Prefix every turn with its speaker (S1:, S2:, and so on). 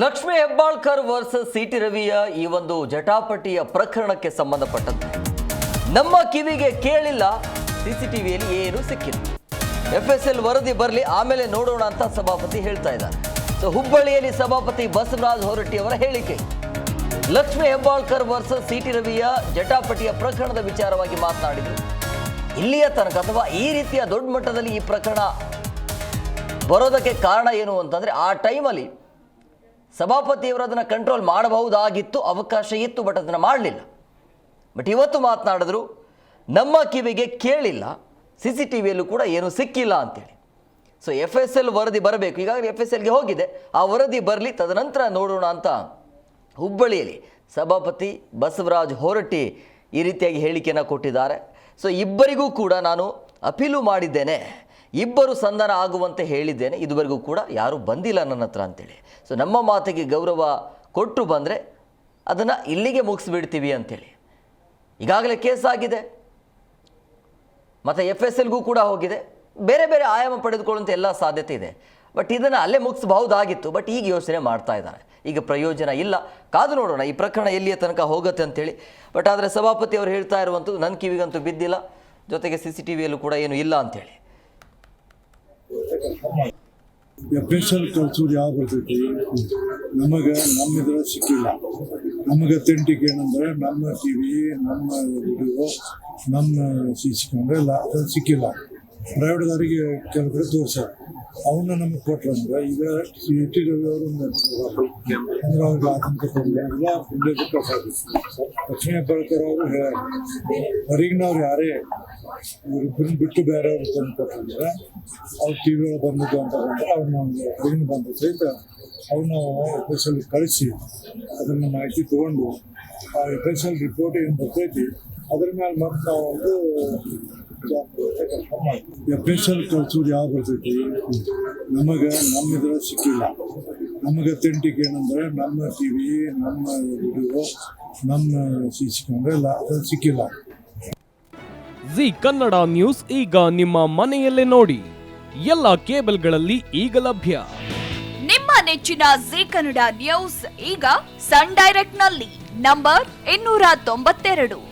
S1: Lakshmi Hebbalkar versus city ರವಿಯ ಈ ಒಂದು ಜಟಾಪಟಿಯ ಪ್ರಕರಣಕ್ಕೆ ಸಂಬಂಧಪಟ್ಟಂತೆ. ನಮ್ಮ ಕಿವಿಗೆ ಕೇಳಿಲ್ಲ ಸಿಸಿಟಿವಿಯಲ್ಲಿ ಏನು ಸಿಕ್ಕಿಲ್ಲ. ಎಫ್ ಎಸ್ ಎಲ್ ವರದಿ ಬರಲಿ, ಆಮೇಲೆ ನೋಡೋಣ ಅಂತ ಸಭಾಪತಿ ಹೇಳ್ತಾ ಇದ್ದಾರೆ. ಸೊ ಹುಬ್ಬಳ್ಳಿಯಲ್ಲಿ ಸಭಾಪತಿ ಬಸವರಾಜ್ ಹೊರಟ್ಟಿ ಅವರ ಹೇಳಿಕೆ. ಲಕ್ಷ್ಮೀ ಹೆಬ್ಬಾಳ್ಕರ್ ವರ್ಸಸ್ ಸಿಟಿ ರವಿಯ ಜಟಾಪಟಿಯ ಪ್ರಕರಣದ ವಿಚಾರವಾಗಿ ಮಾತನಾಡಿದರು. ಇಲ್ಲಿಯ ತನಕ ಅಥವಾ ಈ ರೀತಿಯ ದೊಡ್ಡ ಮಟ್ಟದಲ್ಲಿ ಈ ಪ್ರಕರಣ ಬರೋದಕ್ಕೆ ಕಾರಣ ಏನು ಅಂತಂದರೆ, ಆ ಟೈಮಲ್ಲಿ ಸಭಾಪತಿಯವರು ಅದನ್ನು ಕಂಟ್ರೋಲ್ ಮಾಡಬಹುದಾಗಿತ್ತು, ಅವಕಾಶ ಇತ್ತು ಬಟ್ ಅದನ್ನು ಮಾಡಲಿಲ್ಲ. ಬಟ್ ಇವತ್ತು ಮಾತನಾಡಿದ್ರು, ನಮ್ಮ ಕಿವಿಗೆ ಕೇಳಿಲ್ಲ ಸಿ ಸಿ ಟಿ ವಿಯಲ್ಲೂ ಕೂಡ ಏನೂ ಸಿಕ್ಕಿಲ್ಲ ಅಂತೇಳಿ. ಸೊ ಎಫ್ ಎಸ್ ಎಲ್ ವರದಿ ಬರಬೇಕು. ಈಗಾಗಲೇ ಎಫ್ ಎಸ್ ಎಲ್ಗೆ ಹೋಗಿದೆ. ಆ ವರದಿ ಬರಲಿ, ತದನಂತರ ನೋಡೋಣ ಅಂತ ಹುಬ್ಬಳ್ಳಿಯಲ್ಲಿ ಸಭಾಪತಿ ಬಸವರಾಜ್ ಹೊರಟ್ಟಿ ಈ ರೀತಿಯಾಗಿ ಹೇಳಿಕೆಯನ್ನು ಕೊಟ್ಟಿದ್ದಾರೆ. ಸೊ ಇಬ್ಬರಿಗೂ ಕೂಡ ನಾನು ಅಪೀಲು ಮಾಡಿದ್ದೇನೆ. ಇಬ್ಬರು ಸಂಧಾನ ಆಗುವಂತೆ ಹೇಳಿದ್ದೇನೆ, ಇದುವರೆಗೂ ಕೂಡ ಯಾರೂ ಬಂದಿಲ್ಲ ನನ್ನ ಹತ್ರ ಅಂತೇಳಿ. ಸೊ ನಮ್ಮ ಮಾತಿಗೆ ಗೌರವ ಕೊಟ್ಟು ಬಂದರೆ ಅದನ್ನು ಇಲ್ಲಿಗೆ ಮುಗಿಸ್ಬಿಡ್ತೀವಿ ಅಂತೇಳಿ. ಈಗಾಗಲೇ ಕೇಸ್ ಆಗಿದೆ. ಮತ್ತು ಎಫ್ ಎಸ್ ಎಲ್ಗೂ ಕೂಡ ಹೋಗಿದೆ. ಬೇರೆ ಬೇರೆ ಆಯಾಮ ಪಡೆದುಕೊಳ್ಳುವಂಥ ಎಲ್ಲ ಸಾಧ್ಯತೆ ಇದೆ. ಬಟ್ ಇದನ್ನು ಅಲ್ಲೇ ಮುಗಿಸಬಹುದಾಗಿತ್ತು. ಬಟ್ ಈಗ ಯೋಚನೆ ಮಾಡ್ತಾ ಇದ್ದಾರೆ. ಈಗ ಪ್ರಯೋಜನ ಇಲ್ಲ. ಕಾದು ನೋಡೋಣ, ಈ ಪ್ರಕರಣ ಎಲ್ಲಿಯ ತನಕ ಹೋಗುತ್ತೆ ಅಂತೇಳಿ. ಬಟ್ ಆದರೆ ಸಭಾಪತಿ ಅವರು ಹೇಳ್ತಾ ಇರುವಂಥದ್ದು ನನ್ನ ಕಿವಿಗಂತೂ ಬಿದ್ದಿಲ್ಲ. ಜೊತೆಗೆ ಸಿ ಸಿ ಟಿ ವಿಯಲ್ಲೂ ಕೂಡ ಏನು ಇಲ್ಲ ಅಂತೇಳಿ.
S2: ಎಲ್ ಕಳ್ಸೋದು ಯಾವ ಬರ್ತೈತಿ ನಮಗೆ ನಮ್ಮ ಇದ್ರ ಸಿಕ್ಕಿಲ್ಲ. ನಮಗೆ ಅಥೆಂಟಿಕ್ ಏನಂದ್ರೆ ನಮ್ಮ ಟಿ ವಿ ನಮ್ಮ ವಿಡಿಯೋ ನಮ್ಮ ಸಿ ಸಿಕ್ಕಿಲ್ಲ. ಪ್ರೈವೇಟ್ದವರಿಗೆ ಕೆಲವು ಕಡೆ ದೋಷ. ಅವನ್ನ ನಮಗೆ ಕೊಟ್ರಂದ್ರೆ ಈಗ ಟಿ ರವಿ ಅವರು ಅಂದ್ರೆ ಅವ್ರಿಗೆ ಆತಂಕ ಎಲ್ಲ ಪ್ರಸಾದ ಲಕ್ಷ್ಮೀ ಹೆಬ್ಬಾಳ್ಕರ್ ಅವರು ಹೇಳ ಹೊರಗಿನವ್ರು ಯಾರೇ ಇವ್ರಿಬ್ಬರನ್ನ ಬಿಟ್ಟು ಬೇರೆಯವ್ರು ತಂದು ಕೊಟ್ಟಂದ್ರೆ ಅವ್ರು ಟಿ ವಿ ಒಳಗೆ ಬಂದಿದ್ದು ಅಂತ ಬಂದ್ರೆ ಅವ್ರನ್ನ ಹೊರಗಿನ ಬಂದ ಸಹಿತ ಅವನ್ನ ಎಫ್ ಎಸ್ ಎಲ್ ಕಳಿಸಿ, ಅದನ್ನು ಮಾಹಿತಿ ತಗೊಂಡು ಆ ಎಫ್ ಎಸ್ ಎಲ್ ರಿಪೋರ್ಟ್ ಏನು ಬರ್ತೈತಿ, ಅದ್ರ ಮೇಲೆ ಮತ್ತೆ ನಾವು ಒಂದು ಎಫ್ ಎಸ್ ಎಲ್ ಕಳ್ಸೋದು ಯಾವ ಬರ್ತೈತಿ? ನಮಗೆ ನಮ್ಮ ಇದ್ರ ಸಿಕ್ಕಿಲ್ಲ. ನಮಗೆ ಅಥೆಂಟಿಕ್ ಏನಂದ್ರೆ ನಮ್ಮ ಟಿ ವಿ ನಮ್ಮ ವಿಡಿಯೋ ನಮ್ಮ ಸಿ ಸಿ ಎಲ್ಲ ಅದು ಸಿಕ್ಕಿಲ್ಲ.
S3: ಜಿ ಕನ್ನಡ ನ್ಯೂಸ್ ಈಗ ನಿಮ್ಮ ಮನೆಯಲ್ಲೇ ನೋಡಿ. ಎಲ್ಲ ಕೇಬಲ್ಗಳಲ್ಲಿ ಈಗ ಲಭ್ಯ.
S4: ನಿಮ್ಮ ನೆಚ್ಚಿನ ಜಿ ಕನ್ನಡ ನ್ಯೂಸ್ ಈಗ ಸನ್ ಡೈರೆಕ್ಟ್ನಲ್ಲಿ ನಂಬರ್ ಇನ್ನೂರ ತೊಂಬತ್ತೆರಡು.